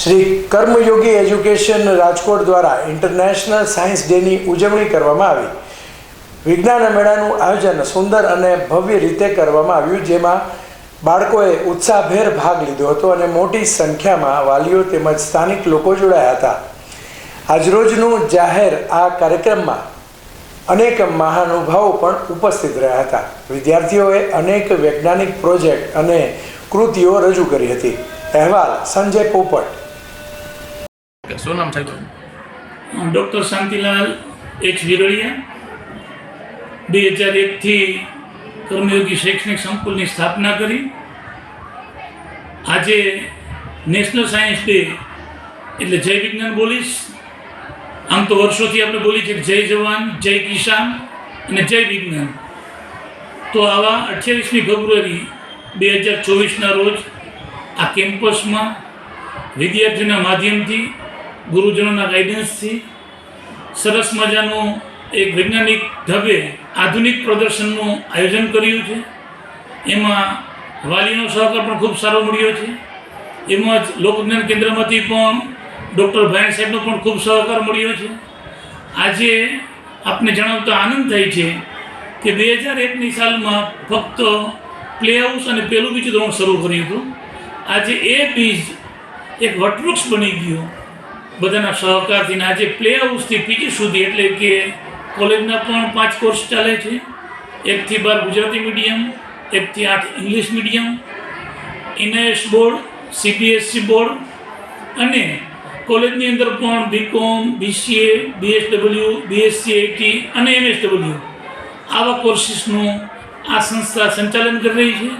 શ્રી કર્મયોગી education Rajkot દ્વારા international science ડેની ઉજવણી કરવામાં આવી. વિજ્ઞાન મેળાનું આયોજન સુંદર અને ભવ્ય રીતે કરવામાં આવ્યું, જેમાં બાળકોએ ઉત્સાહભેર ભાગ લીધો હતો અને મોટી સંખ્યામાં વાલીઓ તેમજ સ્થાનિક લોકો જોડાયા હતા. આજરોજનું જાહેર આ કાર્યક્રમમાં અનેક મહાનુભાવો પણ ઉપસ્થિત રહ્યા હતા. વિદ્યાર્થીઓએ અનેક વૈજ્ઞાનિક પ્રોજેક્ટ અને કૃતિઓ રજૂ કરી હતી. અહેવાલ સંજય પોપટ શું નામ સાહેબ ડૉક્ટર શાંતિલાલ એચ વિરળિયા. બે હજાર એકથી કર્મયોગી શૈક્ષણિક સંકુલની સ્થાપના કરી. આજે નેશનલ સાયન્સ ડે એટલે જય વિજ્ઞાન બોલીશ. આમ તો વર્ષોથી આપણે બોલી છે જય જવાન, જય કિસાન અને જય વિજ્ઞાન. તો આવા અઠ્યાવીસમી ફેબ્રુઆરી બે હજાર ચોવીસના રોજ આ કેમ્પસમાં વિદ્યાર્થીઓના માધ્યમથી ગુરુજનોના ગાઈડન્સથી સરસ મજાનું એક વૈજ્ઞાનિક ઢબે આધુનિક પ્રદર્શનનું આયોજન કર્યું છે. એમાં વાલીનો સહકાર પણ ખૂબ સારો મળ્યો છે. એમાં જ લોકજ્ઞાન કેન્દ્રમાંથી પણ ડૉક્ટર ભાઈ સાહેબનો પણ ખૂબ સહકાર મળ્યો છે. આજે આપને જણાવતા આનંદ થાય છે કે બે હજાર એકની સાલમાં ફક્ત પ્લે અને પહેલું બીજું ધોરણ શરૂ કર્યું હતું. આજે એ બીજ એક વટવૃક્ષ બની ગયો. બધાના સહકારથી આજે પ્લે હાઉસથી પીજી સુધી, એટલે કે કોલેજના પણ પાંચ કોર્સ ચાલે છે. એકથી બાર ગુજરાતી મીડિયમ એકથી આઠ English medium NIS board CBSC board અને કોલેજની અંદર પણ BCom BCA BSW BSc IT અને એમએસડબલ્યુ આવા કોર્સીસનું આ સંસ્થા સંચાલન કરી રહી છે.